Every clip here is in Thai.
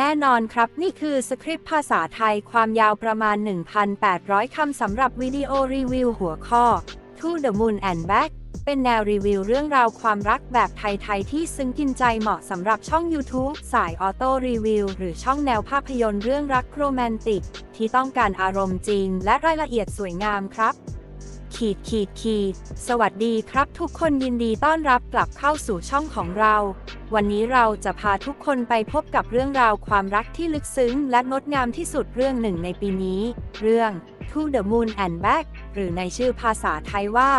แน่นอนครับ นี่คือสคริปต์ภาษาไทยความยาวประมาณ 1,800 คำสำหรับวิดีโอรีวิวหัวข้อ To the Moon and Back เป็นแนวรีวิวเรื่องราวความรักแบบไทย ๆ ที่ซึ้งกินใจเหมาะสำหรับช่อง YouTube สายออโต้รีวิวหรือช่องแนวภาพยนตร์เรื่องรักโรแมนติก ที่ต้องการอารมณ์จริงและรายละเอียดสวยงามครับ ขีดขีดขีดสวัสดีครับทุกคนยินดีต้อนรับกลับเข้าสู่ช่องของเรา วันนี้เราจะพาทุกคนไปพบกับเรื่องราวความรักที่ลึกซึ้ง และงดงามที่สุดเรื่องหนึ่งในปีนี้ เรื่อง To the Moon and Back หรือในชื่อภาษาไทยว่า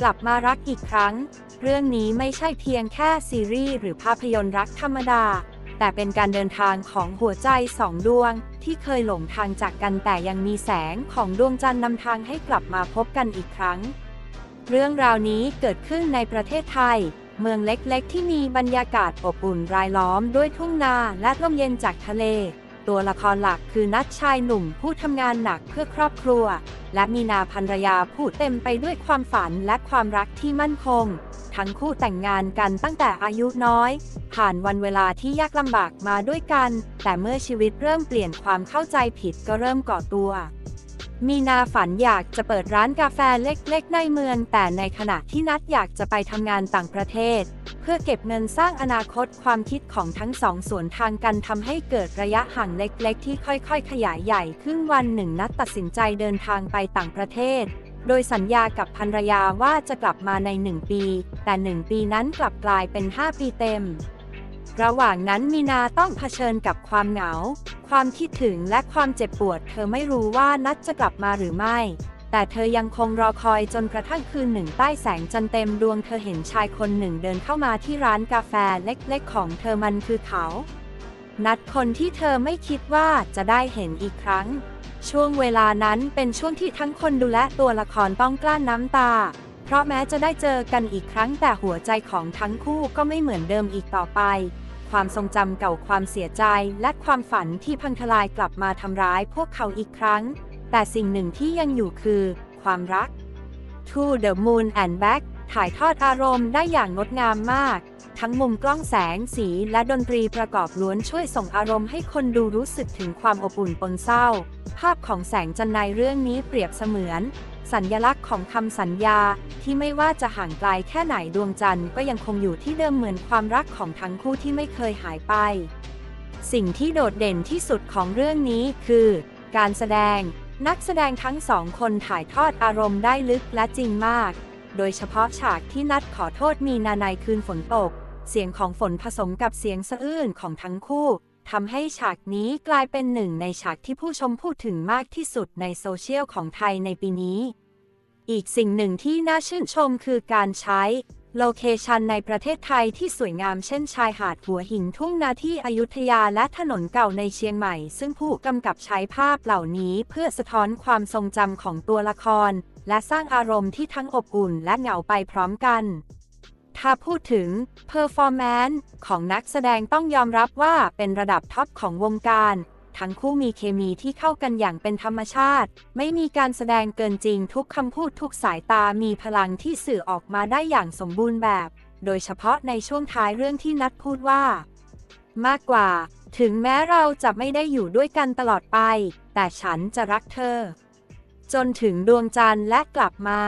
กลับมารักอีกครั้ง เรื่องนี้ไม่ใช่เพียงแค่ซีรีส์หรือภาพยนตร์รักธรรมดา แต่เป็นการเดินทางของหัวใจสองดวง ที่เคยหลงทางจากกันแต่ยังมีแสงของดวงจันทร์นำทางให้กลับมาพบกันอีกครั้ง เรื่องราวนี้เกิดขึ้นในประเทศไทย เมืองเล็กๆ ที่มีบรรยากาศอบอุ่นรายล้อมด้วยทุ่งนาและลมเย็นจากทะเล ตัวละครหลักคือนัดชายหนุ่มผู้ทำงานหนักเพื่อครอบครัว และมีนาภรรยาผู้เต็มไปด้วยความฝันและความรักที่มั่นคง ทั้งคู่แต่งงานกันตั้งแต่อายุน้อย ผ่านวันเวลาที่ยากลำบากมาด้วยกัน แต่เมื่อชีวิตเริ่มเปลี่ยนความเข้าใจผิดก็เริ่มก่อตัว มีนาฝันอยากจะเปิดร้านกาแฟเล็กๆ ในเมือง แต่ในขณะที่นัดอยากจะไปทำงานต่างประเทศ เพื่อเก็บเงินสร้างอนาคตความคิดของทั้งสองสวนทางกันทำให้เกิดระยะห่างเล็กๆ ที่ค่อยๆ ขยายใหญ่ขึ้นวันหนึ่งนัดตัดสินใจเดินทางไปต่างประเทศ โดยสัญญากับภรรยาว่าจะกลับมาในหนึ่งปี แต่หนึ่งปีนั้นกลับกลายเป็น 5 ปีเต็ม ระหว่างนั้นมีนาต้องเผชิญกับความเหงา ความคิดถึงและความเจ็บปวด เธอไม่รู้ว่านัดจะกลับมาหรือไม่ แต่เธอยังคงรอคอยจนกระทั่งคืนหนึ่งใต้แสงจันเต็มดวงเธอเห็นชายคนหนึ่งเดินเข้ามาที่ร้านกาแฟเล็กๆ ของเธอมันคือเขา นัดคนที่เธอไม่คิดว่าจะได้เห็นอีกครั้ง ช่วงเวลานั้นเป็นช่วงที่ทั้งคนดูและตัวละครต้องกลั้นน้ำตา เพราะแม้จะได้เจอกันอีกครั้งแต่หัวใจของทั้งคู่ก็ไม่เหมือนเดิมอีกต่อไป ความทรงจำเก่าความเสียใจและความฝันที่พังทลายกลับมาทำร้ายพวกเขาอีกครั้ง แต่สิ่งหนึ่งที่ยังอยู่คือ ความรัก To the Moon and Back ถ่ายทอดอารมณ์ได้อย่างงดงามมาก ทั้งมุมกล้องแสงสีและดนตรีประกอบล้วนช่วยส่งอารมณ์ให้คนดูรู้สึกถึงความอบอุ่นปนเศร้า ภาพของแสงจันในเรื่องนี้เปรียบเสมือน สัญญลักษณ์ของคำสัญญา ที่ไม่ว่าจะห่างไกลแค่ไหนดวงจันทร์ก็ยังคงอยู่ที่เดิมเหมือนความรักของทั้งคู่ที่ไม่เคยหายไป สิ่งที่โดดเด่นที่สุดของเรื่องนี้คือ การแสดง นักแสดงทั้งสองคนถ่ายทอดอารมณ์ได้ลึกและจริงมาก โดยเฉพาะฉากที่นัดขอโทษมีนาในคืนฝนตก เสียงของฝนผสมกับเสียงสะอื้นของทั้งคู่ทำให้ฉากนี้กลายเป็นหนึ่งในฉากที่ผู้ชมพูดถึงมากที่สุดในโซเชียลของไทยในปีนี้ อีกสิ่งหนึ่งที่น่าชื่นชมคือการใช้ โลเคชันในประเทศไทยที่สวยงามเช่นชายหาดหัวหินทุ่งนาที่อยุธยาและถนนเก่าในเชียงใหม่ ซึ่งผู้กำกับใช้ภาพเหล่านี้เพื่อสะท้อนความทรงจำของตัวละคร และสร้างอารมณ์ที่ทั้งอบอุ่นและเหงาไปพร้อมกัน ถ้าพูดถึง performance ของนักแสดงต้องยอมรับว่าเป็นระดับท็อปของวงการ ทั้งคู่มีเคมีที่เข้ากันอย่างเป็นธรรมชาติ ไม่มีการแสดงเกินจริงทุกคำพูดทุกสายตามีพลังที่สื่อออกมาได้อย่างสมบูรณ์แบบ โดยเฉพาะในช่วงท้ายเรื่องที่นัดพูดว่า มากกว่า ถึงแม้เราจะไม่ได้อยู่ด้วยกันตลอดไป แต่ฉันจะรักเธอ จนถึงดวงจันทร์และกลับมา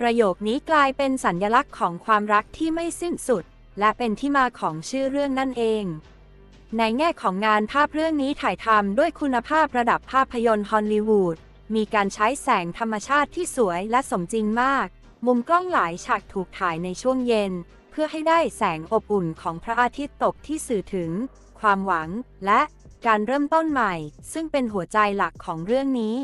ประโยคนี้กลายเป็นสัญญลักษณ์ของความรักที่ไม่สิ้นสุด และเป็นที่มาของชื่อเรื่องนั่นเอง ในแง่ของงานภาพเรื่องนี้ถ่ายทำด้วยคุณภาพระดับภาพยนตร์ฮอลลีวูด มีการใช้แสงธรรมชาติที่สวยและสมจริงมาก มุมกล้องหลายฉากถูกถ่ายในช่วงเย็น เพื่อให้ได้แสงอบอุ่นของพระอาทิตย์ตกที่สื่อถึง ความหวังและการเริ่มต้นใหม่ ซึ่งเป็นหัวใจหลักของเรื่องนี้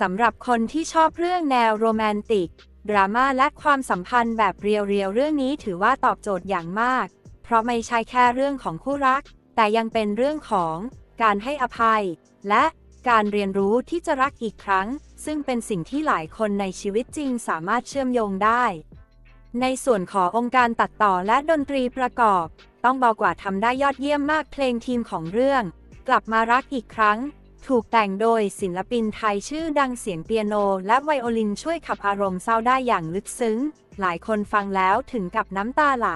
สำหรับคนที่ชอบเรื่องแนวโรแมนติก ดราม่าและความสัมพันธ์แบบเรียวๆเรื่องนี้ถือว่าตอบโจทย์อย่างมาก เพราะไม่ใช่แค่เรื่องของคู่รัก แต่ยังเป็นเรื่องของการให้อภัย และการเรียนรู้ที่จะรักอีกครั้ง ซึ่งเป็นสิ่งที่หลายคนในชีวิตจริงสามารถเชื่อมโยงได้ ในส่วนขององค์การตัดต่อและดนตรีประกอบ ต้องบอกว่าทำได้ยอดเยี่ยมมากเพลงทีมของเรื่อง กลับมารักอีกครั้ง ถูกแต่งโดยศิลปินไทยชื่อดังเสียงเปียโน และไวโอลินช่วยขับอารมณ์เศร้าได้อย่างลึกซึ้ง หลายคนฟังแล้วถึงกับน้ำตาไหล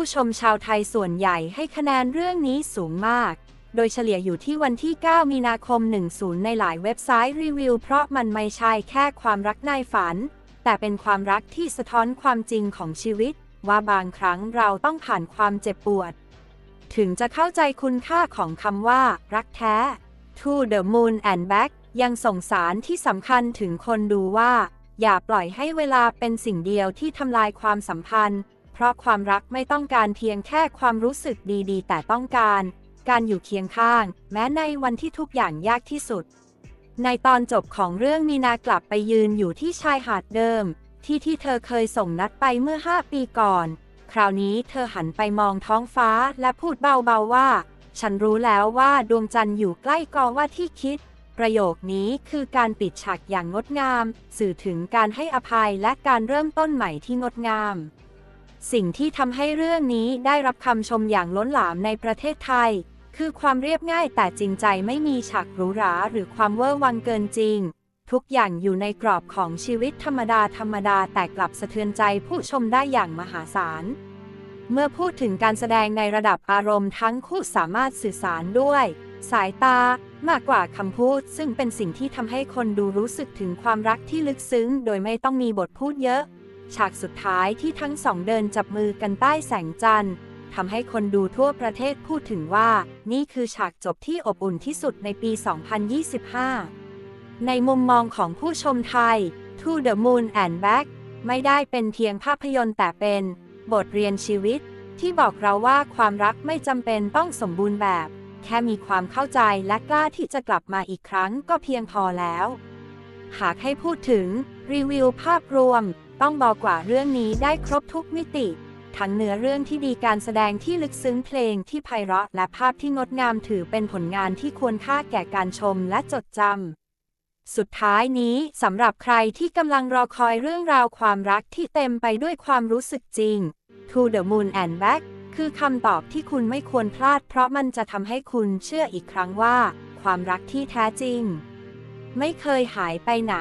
ผู้ชมชาวไทยส่วนใหญ่ให้คะแนนเรื่องนี้สูงมาก โดยเฉลี่ยอยู่ที่วันที่ 9 มีนาคม 10 ในหลายเว็บไซต์รีวิว เพราะมันไม่ใช่แค่ความรักในฝัน แต่เป็นความรักที่สะท้อนความจริงของชีวิต ว่าบางครั้งเราต้องผ่านความเจ็บปวด ถึงจะเข้าใจคุณค่าของคำว่า รักแท้ To the Moon and Back ยังส่งสารที่สำคัญถึงคนดูว่า อย่าปล่อยให้เวลาเป็นสิ่งเดียวที่ทำลายความสัมพันธ์ เพราะความรักไม่ต้องการเพียงแค่ความรู้สึกดีๆ แต่ต้องการ การอยู่เคียงข้าง แม้ในวันที่ทุกอย่างยากที่สุด ในตอนจบของเรื่องมีนากลับไปยืนอยู่ที่ชายหาดเดิม ที่ที่เธอเคยส่งนัดไปเมื่อ 5 ปีก่อน คราวนี้เธอหันไปมองท้องฟ้าและพูดเบาๆว่า ฉันรู้แล้วว่าดวงจันทร์อยู่ใกล้กว่าที่คิดประโยคนี้คือการปิดฉากอย่างงดงาม สื่อถึงการให้อภัยและการเริ่มต้นใหม่ที่งดงาม สิ่งที่ทำให้เรื่องนี้ได้รับคำชมอย่างล้นหลามในประเทศไทย คือความเรียบง่ายแต่จริงใจไม่มีฉากหรูหราหรือความเวอร์วังเกินจริง ทุกอย่างอยู่ในกรอบของชีวิตธรรมดาธรรมดาแต่กลับสะเทือนใจผู้ชมได้อย่างมหาศาล เมื่อพูดถึงการแสดงในระดับอารมณ์ทั้งคู่สามารถสื่อสารด้วย สายตามากกว่าคำพูด ซึ่งเป็นสิ่งที่ทำให้คนดูรู้สึกถึงความรักที่ลึกซึ้ง โดยไม่ต้องมีบทพูดเยอะ ฉากสุดท้ายที่ทั้งสองเดินจับมือกันใต้แสงจันทร์ทำให้คนดูทั่วประเทศพูดถึงว่า นี่คือฉากจบที่อบอุ่นที่สุดในปี 2025 ในมุมมองของผู้ชมไทย To the Moon and Back ไม่ได้เป็นเพียงภาพยนตร์แต่เป็น บทเรียนชีวิต ที่บอกเราว่าความรักไม่จำเป็นต้องสมบูรณ์แบบ แค่มีความเข้าใจและกล้าที่จะกลับมาอีกครั้งก็เพียงพอแล้ว หากให้พูดถึงรีวิวภาพรวม ต้องบอกว่าเรื่องนี้ได้ครบทุกมิติ ทั้งเนื้อเรื่องที่ดีการแสดงที่ลึกซึ้งเพลงที่ไพเราะและภาพที่งดงามถือเป็นผลงานที่ควรค่าแก่การชมและจดจำ สุดท้ายนี้สำหรับใครที่กำลังรอคอยเรื่องราวความรักที่เต็มไปด้วยความรู้สึกจริง To the Moon and Back คือคำตอบที่คุณไม่ควรพลาด เพราะมันจะทำให้คุณเชื่ออีกครั้งว่า ความรักที่แท้จริง ไม่เคยหายไปไหน